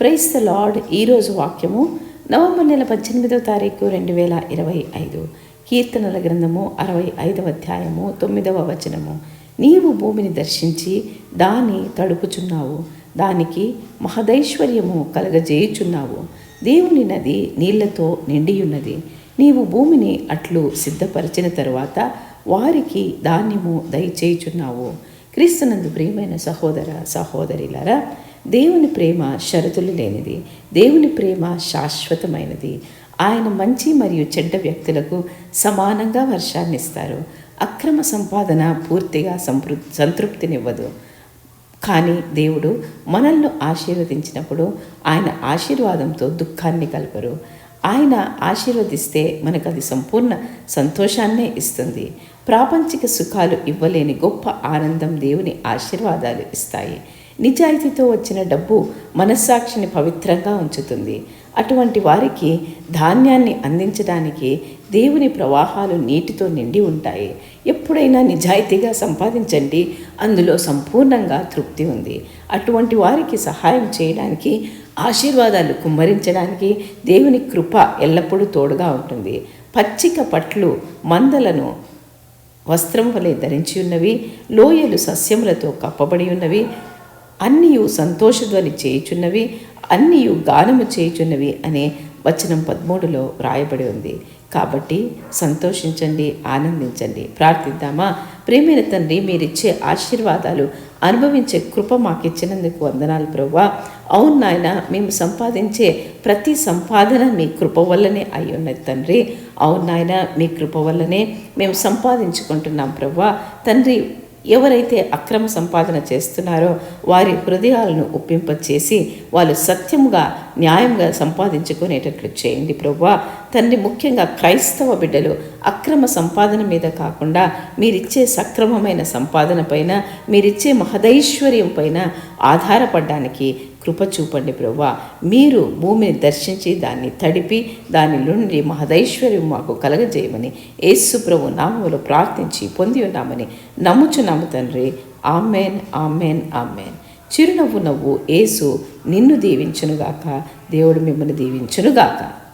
Price the lord. ఈరోజు వాక్యము November నెల పద్దెనిమిదవ తారీఖు రెండు వేల ఇరవై ఐదు. కీర్తనల గ్రంథము అరవై ఐదవ అధ్యాయము తొమ్మిదవ వచనము. నీవు భూమిని దర్శించి దాన్ని తడుపుచున్నావు. దానికి మహదైశ్వర్యము కలగజేయుచున్నావు. దేవుని నది నీళ్ళతో నిండియున్నది. నీవు భూమిని అట్లు సిద్ధపరిచిన తరువాత వారికి ధాన్యము దయచేయుచున్నావు. క్రీస్తునందు ప్రియమైన సహోదర సహోదరిలారా దేవుని ప్రేమ షరతులు లేనిది దేవుని ప్రేమ శాశ్వతమైనది. ఆయన మంచి మరియు చెడ్డ వ్యక్తులకు సమానంగా వర్షాన్ని ఇస్తారు. అక్రమ సంపాదన పూర్తిగా సంతృ సంతృప్తినివ్వదు. కానీ దేవుడు మనల్ని ఆశీర్వదించినప్పుడు ఆయన ఆశీర్వాదంతో దుఃఖాన్ని కలపరు. ఆయన ఆశీర్వదిస్తే మనకు అది సంపూర్ణ సంతోషాన్నే ఇస్తుంది. ప్రాపంచిక సుఖాలు ఇవ్వలేని గొప్ప ఆనందం దేవుని ఆశీర్వాదాలు ఇస్తాయి. నిజాయితీతో వచ్చిన డబ్బు మనస్సాక్షిని పవిత్రంగా ఉంచుతుంది. అటువంటి వారికి ధాన్యాన్ని అందించడానికి దేవుని ప్రవాహాలు నీటితో నిండి ఉంటాయి. ఎప్పుడైనా నిజాయితీగా సంపాదించండి. అందులో సంపూర్ణంగా తృప్తి ఉంది. అటువంటి వారికి సహాయం చేయడానికి ఆశీర్వాదాలు కుమ్మరించడానికి దేవుని కృప ఎల్లప్పుడూ తోడుగా ఉంటుంది. పచ్చిక పట్లు మందలను వస్త్రం వలె ధరించి ఉన్నవి లోయలు సస్యములతో కప్పబడి ఉన్నవి అన్నియు సంతోషధ్వని చేయుచున్నవి అన్నియు గానము చేయుచున్నవి అనే వచనం పదమూడులో వ్రాయబడి ఉంది. కాబట్టి సంతోషించండి ఆనందించండి. ప్రార్థిద్దామా? ప్రేమైన తండ్రి మీరిచ్చే ఆశీర్వాదాలు అనుభవించే కృప మాకిచ్చినందుకు వందనాలు ప్రవ్వా. అవును నాయన మేము సంపాదించే ప్రతి సంపాదన మీ కృప వల్లనే అయి ఉన్నది తండ్రి. అవును నాయన మీ కృప వల్లనే మేము సంపాదించుకుంటున్నాం ప్రవ్వా. తండ్రి ఎవరైతే అక్రమ సంపాదన చేస్తున్నారో వారి హృదయాలను ఒప్పింపచేసి వాళ్ళు సత్యంగా న్యాయంగా సంపాదించుకునేటట్లు చేయండి ప్రవ్వా తండ్రి ముఖ్యంగా క్రైస్తవ బిడ్డలు అక్రమ సంపాదన మీద కాకుండా మీరిచ్చే సక్రమమైన సంపాదన పైన మీరిచ్చే మహదైశ్వర్యం పైన ఆధారపడడానికి కృప చూపండి ప్రభా మీరు భూమిని దర్శించి దాన్ని తడిపి దాని నుండి మహదైశ్వర్యం మాకు కలగజేయమని యేసు ప్రభు నామములో ప్రార్థించి పొంది ఉన్నామని నమ్ముచున్నాము తండ్రి. Amen amen amen. చిరునవ్వు నవ్వు యేసు నిన్ను దీవించునుగాక దేవుడు మిమ్మల్ని దీవించునుగాక.